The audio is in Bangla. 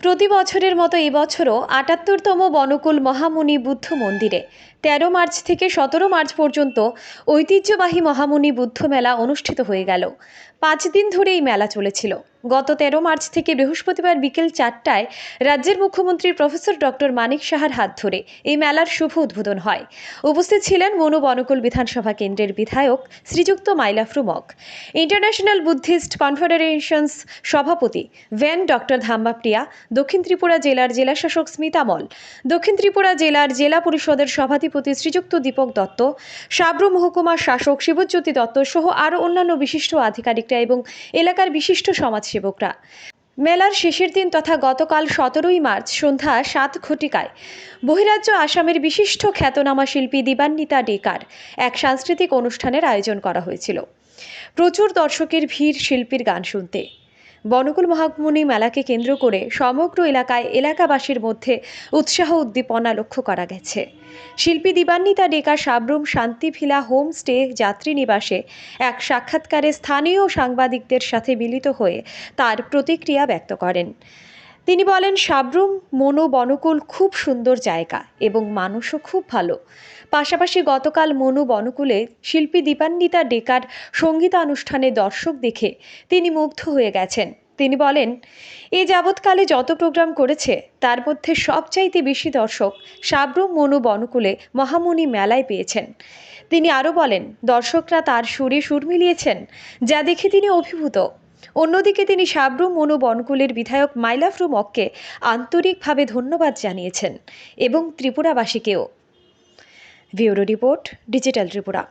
প্রতি বছরের মতো এবছরও আটাত্তরতম বনকুল মহামুনি বুদ্ধ মন্দিরে তেরো মার্চ থেকে সতেরো মার্চ পর্যন্ত ঐতিহ্যবাহী মহামুনি বুদ্ধ মেলা অনুষ্ঠিত হয়ে গেল। পাঁচ দিন ধরে এই মেলা চলেছিল। গত তেরো মার্চ থেকে বৃহস্পতিবার বিকেল চারটায় রাজ্যের মুখ্যমন্ত্রী প্রফেসর ডক্টর মানিক সাহার হাত ধরে এই মেলার শুভ উদ্বোধন হয়। উপস্থিত ছিলেন মনু বনকুল বিধানসভা কেন্দ্রের বিধায়ক শ্রীযুক্ত মাইলাফরু মক ইন্টারন্যাশনাল বুদ্ধিস্ট কনফেডারেশনস সভাপতি ভ্যান ডক্টর ধাম্বা প্রিয়া দক্ষিণ ত্রিপুরা জেলার জেলাশাসক স্মিতামল দক্ষিণ ত্রিপুরা জেলার জেলা পরিষদের সভাধিপতি শ্রীযুক্ত দীপক দত্ত, সাব্র মহকুমার শাসক শিবজ্যোতি দত্ত সহ আরও অন্যান্য বিশিষ্ট আধিকারিকরা এবং এলাকার বিশিষ্ট সমাজসেবকরা মেলার শেষের দিন তথা গতকাল সতেরোই মার্চ সন্ধ্যা সাত ঘটিকায় বহিরাজ্য আসামের বিশিষ্ট খ্যাতনামা শিল্পী দিবান্বিতা ডেকার এক সাংস্কৃতিক অনুষ্ঠানের আয়োজন করা হয়েছিল। প্রচুর দর্শকের ভিড় শিল্পীর গান শুনতে। বনকুল মহাকুমনি মেলাকে কেন্দ্র করে সমগ্র এলাকায় এলাকাবাসীর মধ্যে উৎসাহ উদ্দীপনা লক্ষ্য করা গেছে। শিল্পী দিবান্বিতা ডেকা সাবরুম শান্তিভিলা হোমস্টে যাত্রী নিবাসে এক সাক্ষাৎকারে স্থানীয় সাংবাদিকদের সাথে মিলিত হয়ে তার প্রতিক্রিয়া ব্যক্ত করেন। তিনি বলেন, সাবরুম মনো বনকুল খুব সুন্দর জায়গা এবং মানুষও খুব ভালো। পাশাপাশি গতকাল মনু বনকুলে শিল্পী দীপান্বিতা ডেকার সঙ্গীতানুষ্ঠানে দর্শক দেখে তিনি মুগ্ধ হয়ে গেছেন। তিনি বলেন, এ যাবৎকালে যত প্রোগ্রাম করেছে, তার মধ্যে সবচাইতে বেশি দর্শক সাবরুম মনু বনকুলে মহামুনি মেলায় পেয়েছেন। তিনি আরও বলেন, দর্শকরা তার সুরে সুর মিলিয়েছেন, যা দেখে তিনি অভিভূত। অন্যদিকে তিনি সাবরুম মনু বনকুলের বিধায়ক মাইলাফরু মককে আন্তরিকভাবে ধন্যবাদ জানিয়েছেন এবং ত্রিপুরাবাসীকেও ব্যুরো রিপোর্ট, ডিজিটাল ত্রিপুরা?